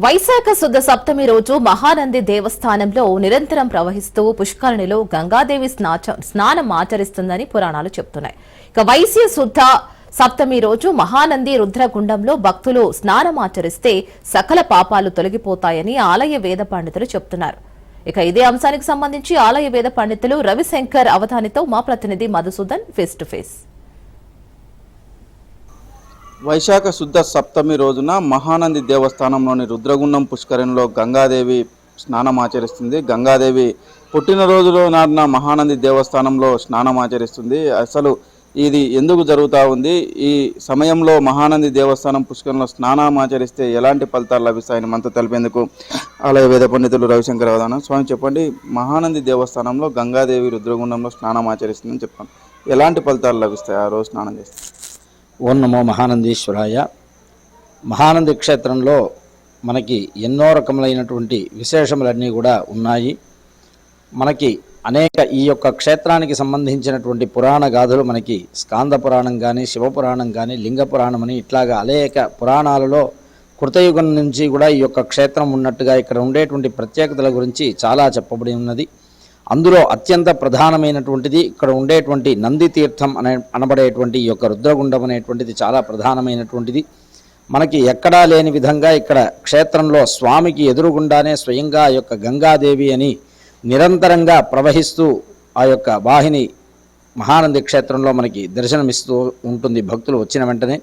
వైశాఖ శుద్ధ సప్తమి రోజు మహానంది దేవస్థానంలో నిరంతరం ప్రవహిస్తూ పుష్కరిణిలో గంగాదేవి స్నాచ- స్నానం ఆచరిస్తుందని పురాణాలు చెబుతున్నాయి. ఇక వైశ్య శుద్ధ సప్తమి రోజు మహానంది రుద్రగుండంలో భక్తులు స్నానం ఆచరిస్తే సకల పాపాలు తొలగిపోతాయని ఆలయ వేద పండితులు చెబుతున్నారు. ఇక ఇదే అంశానికి సంబంధించి ఆలయ వేద పండితులు రవిశంకర్ అవధానితో మా ప్రతినిధి మధుసూదన్ ఫేస్ టు ఫేస్ వైశాఖ శుద్ధ సప్తమి రోజున మహానంది దేవస్థానంలోని రుద్రగుండం పుష్కరంలో గంగాదేవి స్నానం ఆచరిస్తుంది. గంగాదేవి పుట్టినరోజులో నాటిన మహానంది దేవస్థానంలో స్నానం ఆచరిస్తుంది. అసలు ఇది ఎందుకు జరుగుతూ ఉంది? ఈ సమయంలో మహానంది దేవస్థానం పుష్కరంలో స్నానం ఆచరిస్తే ఎలాంటి ఫలితాలు లభిస్తాయని మనతో తెలిపేందుకు ఆలయ వేద పండితులు రవిశంకర్ అవధానం. స్వామి చెప్పండి మహానంది దేవస్థానంలో గంగాదేవి రుద్రగుండంలో స్నానం ఆచరిస్తుందని చెప్పాను. ఎలాంటి ఫలితాలు లభిస్తాయి ఆ రోజు స్నానం చేస్తే? ఓం నమో మహానందీశ్వరాయ. మహానంది క్షేత్రంలో మనకి ఎన్నో రకములైనటువంటి విశేషములన్నీ కూడా ఉన్నాయి. మనకి అనేక ఈ యొక్క క్షేత్రానికి సంబంధించినటువంటి పురాణ గాథలు మనకి స్కాంద పురాణం కానీ శివపురాణం కానీ లింగ పురాణం అని ఇట్లాగా అనేక పురాణాలలో కృతయుగం నుంచి కూడా ఈ యొక్క క్షేత్రం ఉన్నట్టుగా ఇక్కడ ఉండేటువంటి ప్రత్యేకతల గురించి చాలా చెప్పబడి ఉన్నది. అందులో అత్యంత ప్రధానమైనటువంటిది ఇక్కడ ఉండేటువంటి నంది తీర్థం అనే అనబడేటువంటి ఈ యొక్క రుద్రగుండం అనేటువంటిది చాలా ప్రధానమైనటువంటిది. మనకి ఎక్కడా లేని విధంగా ఇక్కడ క్షేత్రంలో స్వామికి ఎదురుగుండానే స్వయంగా ఆ యొక్క గంగాదేవి అని నిరంతరంగా ప్రవహిస్తూ ఆ యొక్క వాహిని మహానంది క్షేత్రంలో మనకి దర్శనమిస్తూ ఉంటుంది భక్తులు వచ్చిన వెంటనే.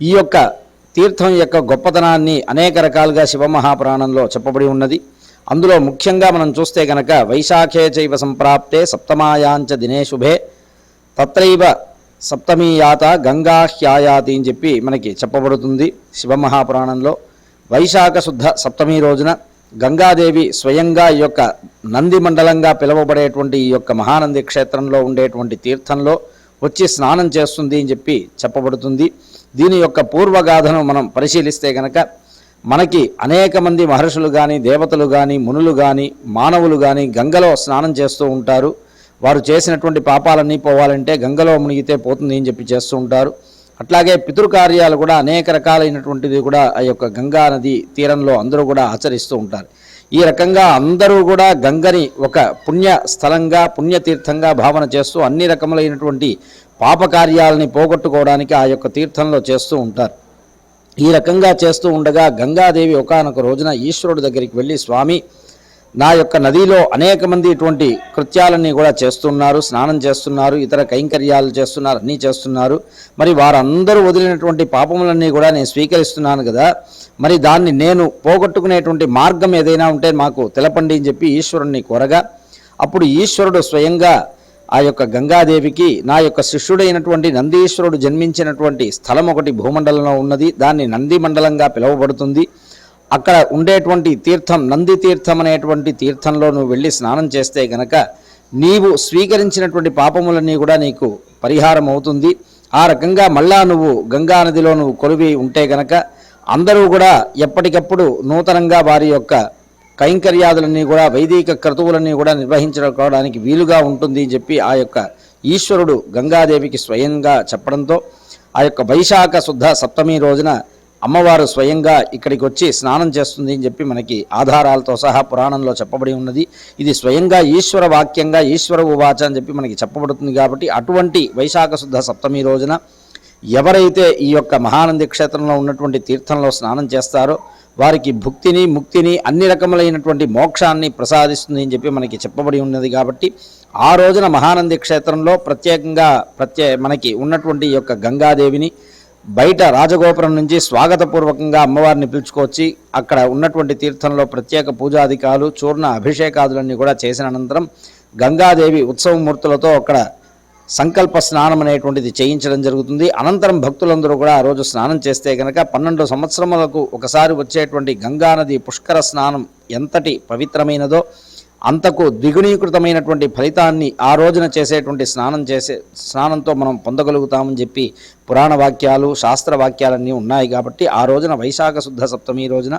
ఈ యొక్క తీర్థం యొక్క గొప్పతనాన్ని అనేక రకాలుగా శివమహాపురాణంలో చెప్పబడి ఉన్నది. అందులో ముఖ్యంగా మనం చూస్తే గనక వైశాఖే చైవ సంప్రాప్తే సప్తమాయాంచ దినే శుభే తత్రైవ సప్తమీ యాత గంగా హ్యాయాతి అని చెప్పి మనకి చెప్పబడుతుంది శివమహాపురాణంలో. వైశాఖ శుద్ధ సప్తమి రోజున గంగాదేవి స్వయంగా ఈ యొక్క నంది మండలంగా పిలువబడేటువంటి ఈ యొక్క మహానంది క్షేత్రంలో ఉండేటువంటి తీర్థంలో వచ్చి స్నానం చేస్తుంది అని చెప్పి చెప్పబడుతుంది. దీని యొక్క పూర్వగాథను మనం పరిశీలిస్తే గనక మనకి అనేక మంది మహర్షులు కానీ దేవతలు కానీ మునులు కానీ మానవులు కానీ గంగలో స్నానం చేస్తూ ఉంటారు. వారు చేసినటువంటి పాపాలన్నీ పోవాలంటే గంగలో మునిగితే పోతుంది అని చెప్పి చేస్తూ ఉంటారు. అట్లాగే పితృకార్యాలు కూడా అనేక రకాలైనటువంటిది కూడా ఆ యొక్క గంగా నది తీరంలో అందరూ కూడా ఆచరిస్తూ ఉంటారు. ఈ రకంగా అందరూ కూడా గంగని ఒక పుణ్య స్థలంగా పుణ్యతీర్థంగా భావన చేస్తూ అన్ని రకములైనటువంటి పాపకార్యాలని పోగొట్టుకోవడానికి ఆ యొక్క తీర్థంలో చేస్తూ ఉంటారు. ఈ రకంగా చేస్తూ ఉండగా గంగాదేవి ఒకానొక రోజున ఈశ్వరుడి దగ్గరికి వెళ్ళి స్వామి నా యొక్క నదిలో అనేక మంది ఇటువంటి కృత్యాలన్నీ కూడా చేస్తున్నారు స్నానం చేస్తున్నారు ఇతర కైంకర్యాలు చేస్తున్నారు అన్నీ చేస్తున్నారు. మరి వారందరూ వదిలినటువంటి పాపములన్నీ కూడా నేను స్వీకరిస్తున్నాను కదా. మరి దాన్ని నేను పోగొట్టుకునేటువంటి మార్గం ఏదైనా ఉంటే మాకు తెలపండి అని చెప్పి ఈశ్వరుణ్ణి కోరగా అప్పుడు ఈశ్వరుడు స్వయంగా ఆ యొక్క గంగాదేవికి నా యొక్క శిష్యుడైనటువంటి నందీశ్వరుడు జన్మించినటువంటి స్థలం ఒకటి భూమండలంలో ఉన్నది. దాన్ని నంది మండలంగా పిలువబడుతుంది. అక్కడ ఉండేటువంటి తీర్థం నంది తీర్థం అనేటువంటి తీర్థంలో నువ్వు వెళ్ళి స్నానం చేస్తే గనక నీవు స్వీకరించినటువంటి పాపములన్నీ కూడా నీకు పరిహారం అవుతుంది. ఆ రకంగా మళ్ళా నువ్వు గంగా నదిలో నువ్వు కొలివి ఉంటే గనక అందరూ కూడా ఎప్పటికప్పుడు నూతనంగా వారి యొక్క కైంకర్యాదులన్నీ కూడా వైదిక క్రతువులన్నీ కూడా నిర్వహించుకోవడానికి వీలుగా ఉంటుంది అని చెప్పి ఆ యొక్క ఈశ్వరుడు గంగాదేవికి స్వయంగా చెప్పడంతో ఆ యొక్క వైశాఖ శుద్ధ సప్తమి రోజున అమ్మవారు స్వయంగా ఇక్కడికి వచ్చి స్నానం చేస్తుంది అని చెప్పి మనకి ఆధారాలతో సహా పురాణంలో చెప్పబడి ఉన్నది. ఇది స్వయంగా ఈశ్వర వాక్యంగా ఈశ్వర ఉవాచ అని చెప్పి మనకి చెప్పబడుతుంది కాబట్టి అటువంటి వైశాఖ శుద్ధ సప్తమి రోజున ఎవరైతే ఈ యొక్క మహానంది క్షేత్రంలో ఉన్నటువంటి తీర్థంలో స్నానం చేస్తారో వారికి భుక్తిని ముక్తిని అన్ని రకములైనటువంటి మోక్షాన్ని ప్రసాదిస్తుంది అని చెప్పి మనకి చెప్పబడి ఉన్నది కాబట్టి ఆ రోజున మహానంది క్షేత్రంలో ప్రత్యేకంగా ప్రత్యే మనకి ఉన్నటువంటి యొక్క గంగాదేవిని బయట రాజగోపురం నుంచి స్వాగతపూర్వకంగా అమ్మవారిని పిలుచుకొచ్చి అక్కడ ఉన్నటువంటి తీర్థంలో ప్రత్యేక పూజాధికాలు చూర్ణ అభిషేకాదులన్నీ కూడా చేసిన అనంతరం గంగాదేవి ఉత్సవమూర్తులతో అక్కడ సంకల్ప స్నానం అనేటువంటిది చేయించడం జరుగుతుంది. అనంతరం భక్తులందరూ కూడా ఆ రోజు స్నానం చేస్తే కనుక పన్నెండు సంవత్సరములకు ఒకసారి వచ్చేటువంటి గంగానది పుష్కర స్నానం ఎంతటి పవిత్రమైనదో అంతకు ద్విగుణీకృతమైనటువంటి ఫలితాన్ని ఆ రోజున చేసేటువంటి స్నానం చేసే స్నానంతో మనం పొందగలుగుతామని చెప్పి పురాణ వాక్యాలు శాస్త్ర వాక్యాలన్నీ ఉన్నాయి కాబట్టి ఆ రోజున వైశాఖ శుద్ధ సప్తమి రోజున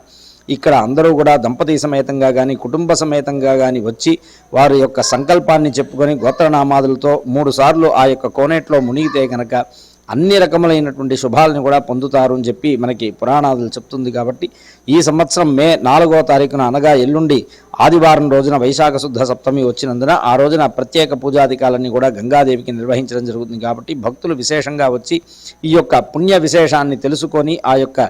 ఇక్కడ అందరూ కూడా దంపతి సమేతంగా కానీ కుటుంబ సమేతంగా కానీ వచ్చి వారి యొక్క సంకల్పాన్ని చెప్పుకొని గోత్రనామాదులతో మూడు సార్లు ఆ యొక్క కోనేట్లో మునిగితే కనుక అన్ని రకములైనటువంటి శుభాలను కూడా పొందుతారు అని చెప్పి మనకి పురాణాదులు చెప్తుంది కాబట్టి ఈ సంవత్సరం మే నాలుగో తారీఖున అనగా ఎల్లుండి ఆదివారం రోజున వైశాఖ శుద్ధ సప్తమి వచ్చినందున ఆ రోజున ప్రత్యేక పూజాధికాలన్నీ కూడా గంగాదేవికి నిర్వహించడం జరుగుతుంది కాబట్టి భక్తులు విశేషంగా వచ్చి ఈ యొక్క పుణ్య విశేషాన్ని తెలుసుకొని ఆ యొక్క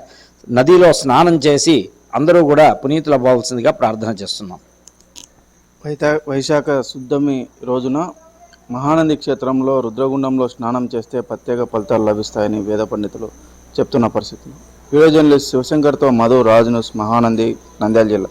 నదిలో స్నానం చేసి అందరూ కూడా పునీతులు అవ్వాల్సిందిగా ప్రార్థన చేస్తున్నాం. వైశాఖ శుద్ధమి రోజున మహానంది క్షేత్రంలో రుద్రగుండంలో స్నానం చేస్తే ప్రత్యేక ఫలితాలు లభిస్తాయని వేద పండితులు చెప్తున్న పరిస్థితులు. వీడియో జర్నలిస్ట్ శివశంకర్తో మధు రాజును మహానంది నంద్యాల జిల్లా.